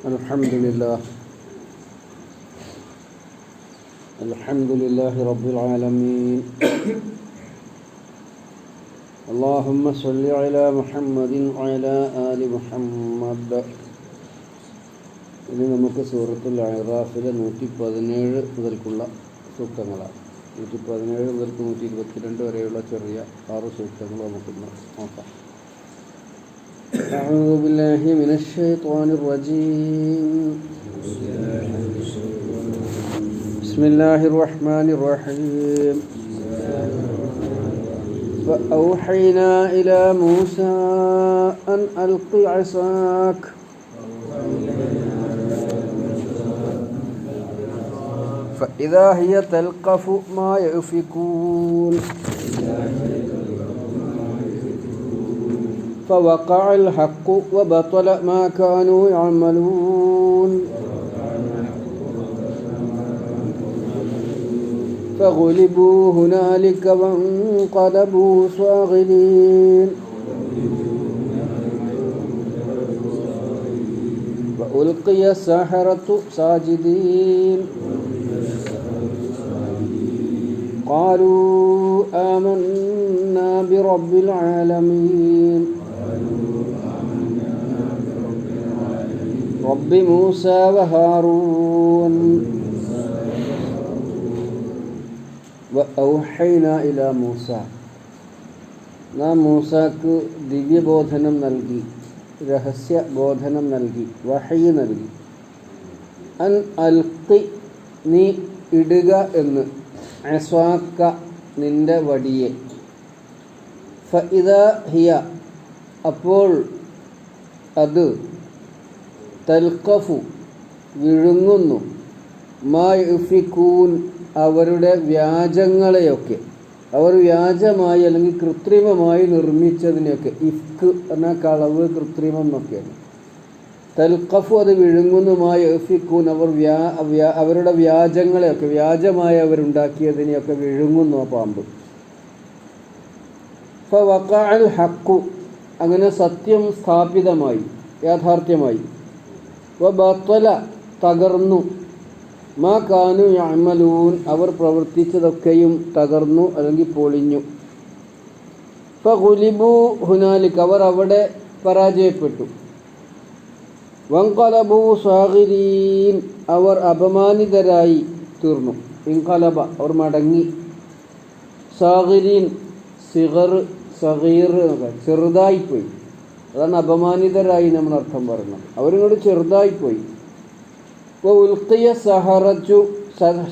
الحمد لله الحمد لله رب العالمين اللهم صل على محمد وعلى آل محمد ഇനി നമുക്ക് സൂറത്തുൽ അറാഫിലെ നൂറ്റി പതിനേഴ് മുതൽക്കുള്ള സൂക്തങ്ങളാണ് നൂറ്റി പതിനേഴ് മുതൽക്ക് നൂറ്റി ഇരുപത്തിരണ്ട് വരെയുള്ള ചെറിയ ആറ് സൂക്തങ്ങൾ നമുക്കിന്ന് നോക്കാം أعوذ بالله من الشيطان الرجيم. بسم الله الرحمن الرحيم. فأوحينا إلى موسى أن ألق عصاك. فإذا هي تلقف ما يأفكون فوقع الحق وبطل ما كانوا يعملون. فغلبوا هنالك وانقلبوا صاغرين. وألقي السحرة ساجدين. قالوا آمنا برب العالمين. رب موسى وهارون وأوحينا إلى موسى നാം മൂസാക്ക് ദിവ്യബോധനം നൽകി രഹസ്യ ബോധനം നൽകി വഹയി നൽകി അൻ അൽക്കി നീ ഇടുക എന്ന് അസ്വാക്ക നിന്റെ വടിയെ ഫഇദ ഹിയ അപ്പോൾ അത് തൽക്കഫു വിഴുങ്ങുന്നു. മാ യുഫിക്കൂൻ അവരുടെ വ്യാജങ്ങളെയൊക്കെ. അവർ വ്യാജമായി അല്ലെങ്കിൽ കൃത്രിമമായി നിർമ്മിച്ചതിനെയൊക്കെ. ഇഫ്ക്ക് എന്ന കളവ് കൃത്രിമം എന്നൊക്കെയാണ്. തൽക്കഫു അത് വിഴുങ്ങുന്നുമായി എഫിക്കൂൻ അവർ വ്യാ അവരുടെ വ്യാജങ്ങളെയൊക്കെ വ്യാജമായി അവരുണ്ടാക്കിയതിനെയൊക്കെ വിഴുങ്ങുന്നു ആ പാമ്പ്. ഫവഖഅൽ ഹക്കു അങ്ങനെ സത്യം സ്ഥാപിതമായി യാഥാർത്ഥ്യമായി. വബത്തല തകർന്നു. മാ കാനു യഅമലൂൻ. അവർ പ്രവർത്തിച്ചതൊക്കെയും തകർന്നു അല്ലെങ്കിൽ പൊളിഞ്ഞു. ഫഗുലിബു ഹുനാലിക്ക് അവർ അവിടെ പരാജയപ്പെട്ടു. വങ്കലബു സാഹിരീൻ അവർ അപമാനിതരായി തീർന്നു. ഇൻകലബ. അവർ മടങ്ങി. സാഹിരീൻ സിഗർ സഹീർ ചെറുതായിപ്പോയി. അതാണ് അപമാനിതരായി നമ്മൾ അർത്ഥം പറയുന്നത്. അവരിങ്ങോട്ട് ചെറുതായിപ്പോയി. ഇപ്പോൾ ഉൽക്കിയ സഹറച്ചു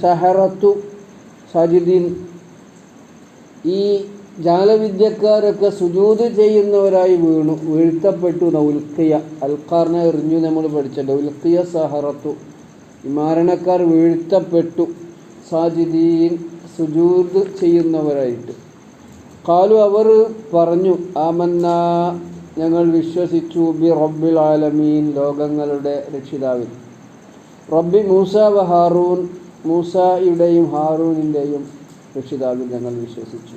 സഹറത്തു സജിദീൻ ഈ ജാലവിദ്യക്കാരൊക്കെ സുജൂത് ചെയ്യുന്നവരായി വീണു വീഴ്ത്തപ്പെട്ടു ഉൽക്കിയ. അൽക്കാറിനെ എറിഞ്ഞു നമ്മൾ പഠിച്ചല്ലോ. ഉൽക്കിയ സഹറത്തു ഈ മാരണക്കാർ വീഴ്ത്തപ്പെട്ടു. സാജിദീൻ സുജൂത് ചെയ്യുന്നവരായിട്ട്. കാലു അവർ പറഞ്ഞു ആമന്ന ഞങ്ങൾ വിശ്വസിച്ചു ബി റബ്ബിൽ ആലമീൻ ലോകങ്ങളുടെ രക്ഷിതാവിൽ. റബ്ബി മൂസ വ ഹാറൂൻ മൂസയുടെയും ഹാറൂനിന്റെയും രക്ഷിതാവിൽ ഞങ്ങൾ വിശ്വസിച്ചു.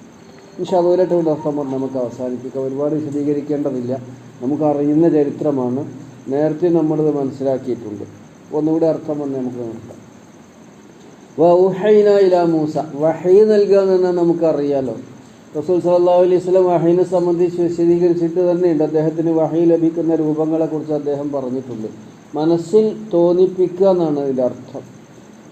പക്ഷെ അർത്ഥം നമുക്ക് അവസാനിപ്പിക്കാം. ഒരുപാട് വിശദീകരിക്കേണ്ടതില്ല. നമുക്ക് അറിയുന്ന ചരിത്രമാണ്. നേരത്തെ നമ്മളിത് മനസ്സിലാക്കിയിട്ടുണ്ട്. ഒന്നുകൂടി അർത്ഥം വന്ന് നമുക്ക് നോക്കാം. വഹൈന ഇല മൂസ. വഹൈ നൽകുക എന്ന് നമുക്കറിയാലോ. റസൂൽ സല്ലല്ലാഹു അലൈഹി സ്വലം വഹീനെ സംബന്ധിച്ച് വിശദീകരിച്ചിട്ട് തന്നെയുണ്ട്. അദ്ദേഹത്തിന് വഹി ലഭിക്കുന്ന രൂപങ്ങളെക്കുറിച്ച് അദ്ദേഹം പറഞ്ഞിട്ടുണ്ട്. മനസ്സിൽ തോന്നിപ്പിക്കുക എന്നാണ് അതിന്റെ അർത്ഥം.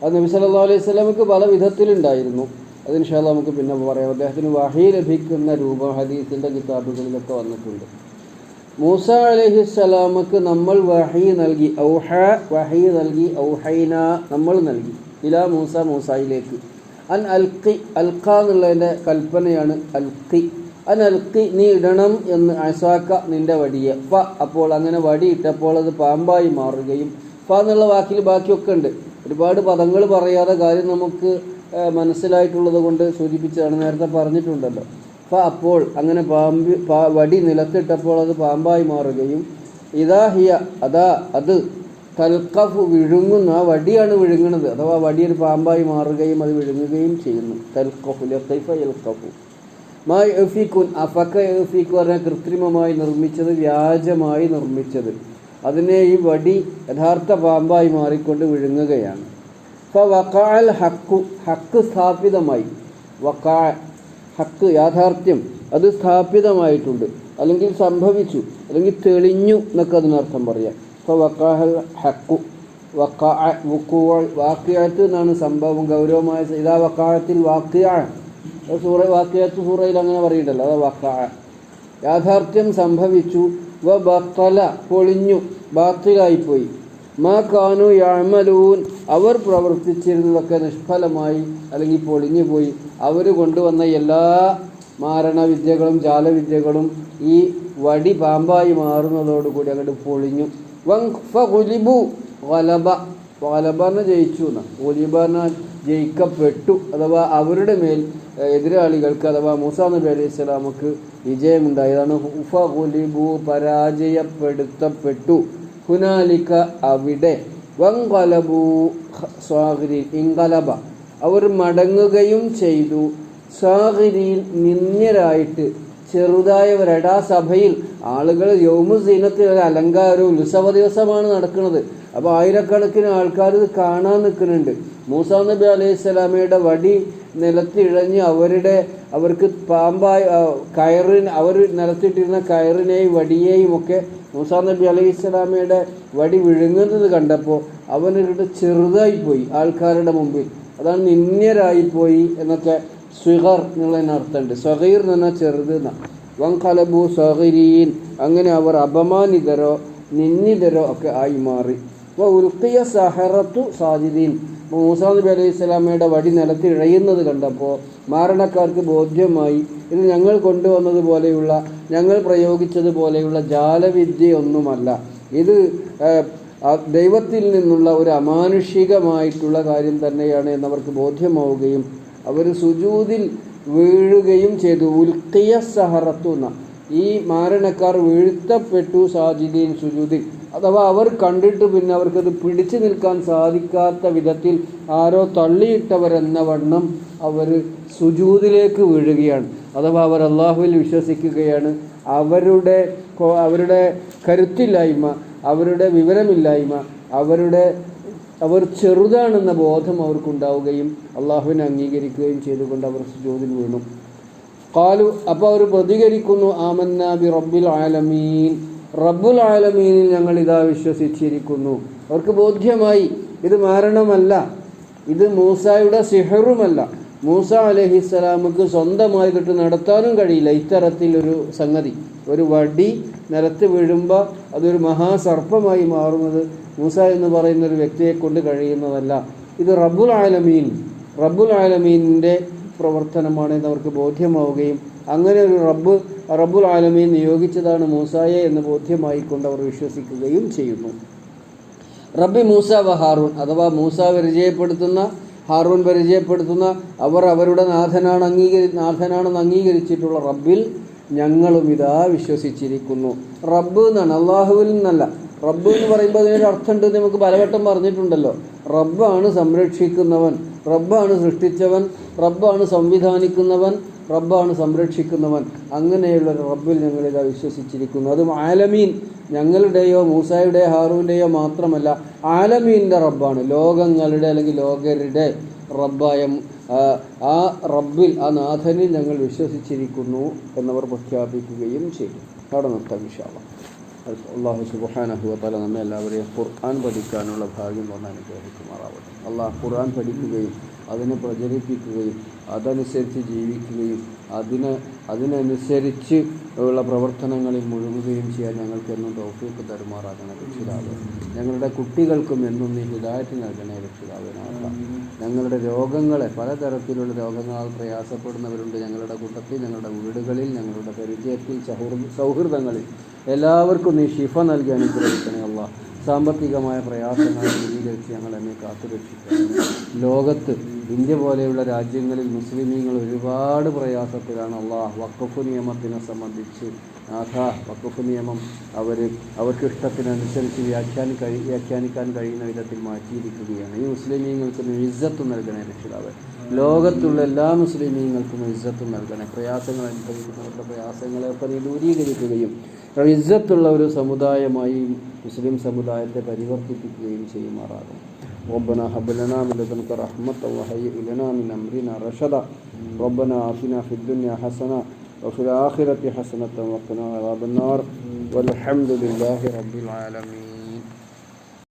അത് നബി സല്ലല്ലാഹു അലൈഹി വസല്ലമക്ക് പല വിധത്തിലുണ്ടായിരുന്നു. അത് ഇൻഷാ അല്ലാഹ് നമുക്ക് പിന്നെ പറയാം. അദ്ദേഹത്തിന് വഹി ലഭിക്കുന്ന രൂപം ഹദീസിന്റെ കിതാബുകളിലൊക്കെ വന്നിട്ടുണ്ട്. മൂസ അലഹി സ്വലാമക്ക് നമ്മൾ വഹി നൽകി. ഔഹ വഹി നൽകി ഔഹൈന നമ്മൾ നൽകി. ഇലാ മൂസ മൂസായിലേക്ക്. അൻ അൽക്കി അൽക്ക എന്നുള്ളതിന്റെ കൽപ്പനയാണ് അൽക്കി. അൻ അൽക്കി നീ ഇടണം എന്ന് അസാക്ക നിന്റെ വടിയെ. ഫ അപ്പോൾ അങ്ങനെ വടി ഇട്ടപ്പോൾ അത് പാമ്പായി മാറുകയും. ഫ എന്നുള്ള വാക്കിൽ ബാക്കിയൊക്കെ ഉണ്ട്. ഒരുപാട് പദങ്ങൾ പറയാതെ കാര്യം നമുക്ക് മനസ്സിലായിട്ടുള്ളത് കൊണ്ട് സൂചിപ്പിച്ചതാണ്. നേരത്തെ പറഞ്ഞിട്ടുണ്ടല്ലോ. ഫ അപ്പോൾ അങ്ങനെ പാമ്പ് വടി നിലത്തിട്ടപ്പോൾ അത് പാമ്പായി മാറുകയും. ഇതാ ഹിയ അതാ അത്. തൽക്കഫ് വിഴുങ്ങുന്നു ആ വടിയാണ് വിഴുങ്ങുന്നത് അഥവാ വടി ഒരു പാമ്പായി മാറുകയും അത് വിഴുങ്ങുകയും ചെയ്യുന്നു. തൽക്കഫു ലത്തൈഫ യൽക്കഫു മാ യഫിക്കുൻ അഫക്ക എഫിക്കു പറഞ്ഞാൽ കൃത്രിമമായി നിർമ്മിച്ചത് വ്യാജമായി നിർമ്മിച്ചത്. അതിനെ ഈ വടി യഥാർത്ഥ പാമ്പായി മാറിക്കൊണ്ട് വിഴുങ്ങുകയാണ്. അപ്പോൾ വക്കാൽ ഹക്കു ഹക്ക് സ്ഥാപിതമായി. വക്കാ ഹക്ക് യാഥാർത്ഥ്യം അത് സ്ഥാപിതമായിട്ടുണ്ട്. അല്ലെങ്കിൽ സംഭവിച്ചു അല്ലെങ്കിൽ തെളിഞ്ഞു എന്നൊക്കെ അതിനർത്ഥം പറയാം. വക്കാഹൽ ഹക്കു. വക്കാ വുക്കുവൾ എന്നാണ് സംഭവം. ഗൗരവമായ ഇതാ വക്കാഴത്തിൽ വാക്യാണ് സൂറ വാക്യാത്ത് സൂറയിൽ അങ്ങനെ പറയുന്നുണ്ടല്ലോ. അതാ വക്കാഴ യാഥാർത്ഥ്യം സംഭവിച്ചു. വ ബത്തല പൊളിഞ്ഞു. ബാത്തിലായിപ്പോയി. മാ കാനു യാമലൂൻ അവർ പ്രവർത്തിച്ചിരുന്നതൊക്കെ നിഷ്ഫലമായി അല്ലെങ്കിൽ പൊളിഞ്ഞു പോയി അവർ കൊണ്ടുവന്ന എല്ലാ മാരണവിദ്യകളും ജാലവിദ്യകളും ഈ വടി പാമ്പായി മാറുന്നതോടുകൂടി അങ്ങോട്ട് പൊളിഞ്ഞു. വൻഫുലിബു വലബ. വലബന ജയിച്ചു എന്നാണ് ഒലിബന ജയിക്കപ്പെട്ടു. അഥവാ അവരുടെ മേൽ എതിരാളികൾക്ക് അഥവാ മൂസാ നബി അലൈഹി ഇസ്ലാമുക്ക് വിജയമുണ്ടായതാണ്. ഫുലിബു പരാജയപ്പെടുത്തപ്പെട്ടു. ഹുനാലിക്ക അവിടെ. വങ്കലബു സ്വാഗിരി ഇങ്കലബ അവർ മടങ്ങുകയും ചെയ്തു. സ്വാഗിരിയിൽ ചെറുതായവരുടെ ആ സഭയിൽ ആളുകൾ യൗമുസീനത്തിൽ ഒരു അലങ്കാരവും ഉത്സവ ദിവസമാണ് നടക്കുന്നത്. അപ്പോൾ ആയിരക്കണക്കിന് ആൾക്കാർ ഇത് കാണാൻ നിൽക്കുന്നുണ്ട്. മൂസാ നബി അലൈഹി സ്വലാമയുടെ വടി നിലത്തിഴഞ്ഞ് അവരുടെ അവർക്ക് പാമ്പായി കയറിന് അവർ നിലത്തിട്ടിരുന്ന കയറിനെയും വടിയെയും ഒക്കെ മൂസാ നബി അലൈഹി സ്വലാമയുടെ വടി വിഴുങ്ങുന്നത് കണ്ടപ്പോൾ അവനൊരു ചെറുതായി പോയി ആൾക്കാരുടെ മുമ്പിൽ. അതാണ് നിന്യരായിപ്പോയി എന്നൊക്കെ സ്വിഹർ എന്നുള്ളതിന് അർത്ഥമുണ്ട് സ്വഹീർ എന്ന് പറഞ്ഞാൽ ചെറുത് വങ്കലബു സഹരീൻ അങ്ങനെ അവർ അപമാനിതരോ നിന്ദിതരോ ഒക്കെ ആയി മാറി. അപ്പോൾ ഉൽക്കിയ സഹറത്തു സാജിദീൻ. മൂസാ നബി അലൈഹി സ്വലാമയുടെ വടി നിലത്തിൽ ഇഴയുന്നത് കണ്ടപ്പോൾ മാരണക്കാർക്ക് ബോധ്യമായി ഇത് ഞങ്ങൾ കൊണ്ടുവന്നതുപോലെയുള്ള ഞങ്ങൾ പ്രയോഗിച്ചതുപോലെയുള്ള ജാലവിദ്യയൊന്നുമല്ല. ഇത് ദൈവത്തിൽ നിന്നുള്ള ഒരു അമാനുഷികമായിട്ടുള്ള കാര്യം തന്നെയാണ് എന്നവർക്ക് ബോധ്യമാവുകയും അവർ സുജൂതിൽ വീഴുകയും ചെയ്തു. ഉൽക്കിയ സഹറത്തുന്ന. ഈ മാരണക്കാർ വീഴ്ത്തപ്പെട്ടു സാജിദീൻ സുജൂതിൽ. അഥവാ അവർ കണ്ടിട്ട് പിന്നെ അവർക്കത് പിടിച്ചു നിൽക്കാൻ സാധിക്കാത്ത വിധത്തിൽ ആരോ തള്ളിയിട്ടവരെന്ന വണ്ണം അവർ സുജൂതിലേക്ക് വീഴുകയാണ്. അഥവാ അവർ അള്ളാഹുവിൽ വിശ്വസിക്കുകയാണ്. അവരുടെ അവരുടെ കരുത്തില്ലായ്മ അവരുടെ വിവരമില്ലായ്മ അവരുടെ അവർ ചെറുതാണെന്ന ബോധം അവർക്കുണ്ടാവുകയും അള്ളാഹുവിനെ അംഗീകരിക്കുകയും ചെയ്തുകൊണ്ട് അവർ സുജൂദിൽ വീണു. കാലു അപ്പോൾ അവർ പ്രതികരിക്കുന്നു ആമന്ന ബി റബ്ബിൽ ആലമീൻ. റബ്ബുൽ ആലമീനിൽ ഞങ്ങൾ ഇതാ വിശ്വസിച്ചിരിക്കുന്നു. അവർക്ക് ബോധ്യമായി ഇത് മാരണമല്ല. ഇത് മൂസായുടെ സിഹറുമല്ല. മൂസ അലഹിസ്സലാമക്ക് സ്വന്തമായിട്ട് നടത്താനും കഴിയില്ല. ഇത്തരത്തിലൊരു സംഗതി. ഒരു വടി നിലത്ത് വീഴുമ്പോൾ അതൊരു മഹാസർപ്പമായി മാറുന്നത് മൂസ എന്ന് പറയുന്ന ഒരു വ്യക്തിയെ കൊണ്ട് കഴിയുന്നതല്ല. ഇത് റബ്ബുൽ ആലമീൻ റബ്ബുൽ ആലമീനിന്റെ പ്രവർത്തനമാണ് എന്ന് അവർക്ക് ബോധ്യമാവുകയും അങ്ങനെ ഒരു റബ്ബ് റബ്ബുൽ ആലമീൻ നിയോഗിച്ചതാണ് മൂസായെ എന്ന് ബോധ്യമായിക്കൊണ്ട് അവർ വിശ്വസിക്കുകയും ചെയ്യുന്നു. റബ്ബി മൂസ വ ഹാറൂൺ അഥവാ മൂസ പരിചയപ്പെടുത്തുന്ന ഹാറൂൺ പരിചയപ്പെടുത്തുന്ന അവർ അവരുടെ നാഥനാണ് അംഗീകരി നാഥനാണെന്ന് അംഗീകരിച്ചിട്ടുള്ള റബ്ബിൽ ഞങ്ങളും ഇതാ വിശ്വസിച്ചിരിക്കുന്നു. റബ്ബ് എന്നാണ്. അള്ളാഹുവിൽ നിന്നല്ല. റബ്ബ് എന്ന് പറയുമ്പോൾ അതിനൊരു അർത്ഥമുണ്ട് നമുക്ക് പലവട്ടം പറഞ്ഞിട്ടുണ്ടല്ലോ. റബ്ബാണ് സംരക്ഷിക്കുന്നവൻ. റബ്ബാണ് സൃഷ്ടിച്ചവൻ. റബ്ബാണ് സംവിധാനിക്കുന്നവൻ. റബ്ബാണ് സംരക്ഷിക്കുന്നവൻ. അങ്ങനെയുള്ള റബ്ബിൽ റബ്ബിൽ ഞങ്ങളിതാ വിശ്വസിച്ചിരിക്കുന്നു. അതും ആലമീൻ. ഞങ്ങളുടെയോ മൂസായുടെയോ ഹാറുവിന്റെയോ മാത്രമല്ല ആലമീന്റെ റബ്ബാണ്. ലോകങ്ങളുടെ അല്ലെങ്കിൽ ലോകരുടെ റബ്ബായ ആ, റബ്ബിൽ ആ നാഥനിൽ ഞങ്ങൾ വിശ്വസിച്ചിരിക്കുന്നു എന്നവർ പ്രഖ്യാപിക്കുകയും ചെയ്തു. അവിടെ നിർത്താം വിശാലം അള്ളാഹു സുബാനഹു തല നമ്മെ എല്ലാവരെയും ഖുർആൻ പഠിക്കാനുള്ള ഭാഗ്യം വന്ന് അനുഗ്രഹിക്കുമാറാവട്ടെ. അള്ളാഹ് ഖുർആൻ പഠിക്കുകയും അതിനെ പ്രചരിപ്പിക്കുകയും അതനുസരിച്ച് ജീവിക്കുകയും അതിന് അതിനനുസരിച്ച് ഉള്ള പ്രവർത്തനങ്ങളിൽ മുഴുകുകയും ചെയ്യാൻ ഞങ്ങൾക്ക് എന്നും തൗഫീക്ക് തരുമാറാകണേ രക്ഷിതാവ്. ഞങ്ങളുടെ കുട്ടികൾക്കും എന്നും നീ ഹിദായത്ത് നൽകണേ രക്ഷിതാവിനാകാം ഞങ്ങളുടെ രോഗങ്ങളെ പലതരത്തിലുള്ള രോഗങ്ങളാൽ പ്രയാസപ്പെടുന്നവരുണ്ട് ഞങ്ങളുടെ കൂട്ടത്തിൽ ഞങ്ങളുടെ വീടുകളിൽ ഞങ്ങളുടെ പരിചയത്തിൽ സൗഹൃദ സൗഹൃദങ്ങളിൽ. എല്ലാവർക്കും നീ ഷിഫ നൽകി അനുഗ്രഹിക്കണേ അല്ല സാമ്പത്തികമായ ദൂരീകരിച്ച് ഞങ്ങൾ എന്നെ കാത്തുരക്ഷിക്കണം ലോകത്ത് ഇന്ത്യ പോലെയുള്ള രാജ്യങ്ങളിൽ മുസ്ലിമീങ്ങൾ ഒരുപാട് പ്രയാസത്തിലാണ്. അള്ളാഹ് വക്കഫ് നിയമത്തിനെ സംബന്ധിച്ച് ആധാ വക്കഫ് നിയമം അവർ അവർക്ക് ഇഷ്ടത്തിനനുസരിച്ച് വ്യാഖ്യാനി കഴി വ്യാഖ്യാനിക്കാൻ കഴിയുന്ന വിധത്തിൽ മാറ്റിയിരിക്കുകയാണ്. ഈ മുസ്ലിമീങ്ങൾക്ക് ഇജ്ജത്ത് നൽകണേ രക്ഷിതാവ്. ലോകത്തുള്ള എല്ലാ മുസ്ലിമീങ്ങൾക്കും ഇജ്ജത്ത് നൽകണേ. പ്രയാസങ്ങൾ അനുഭവിക്കുന്നവരുടെ പ്രയാസങ്ങളെയൊക്കെ ദൂരീകരിക്കുകയും ഇജ്ജത്തുള്ള ഒരു സമുദായമായി മുസ്ലിം സമുദായത്തെ പരിവർത്തിപ്പിക്കുകയും ചെയ്യുമാറാകും. ربنا هب لنا من لدنك رحمة وهيئ لنا من أمرنا رشدا. ربنا آتنا في الدنيا حسنة وفي الآخرة حسنة وقنا عذاب النار. والحمد لله رب العالمين.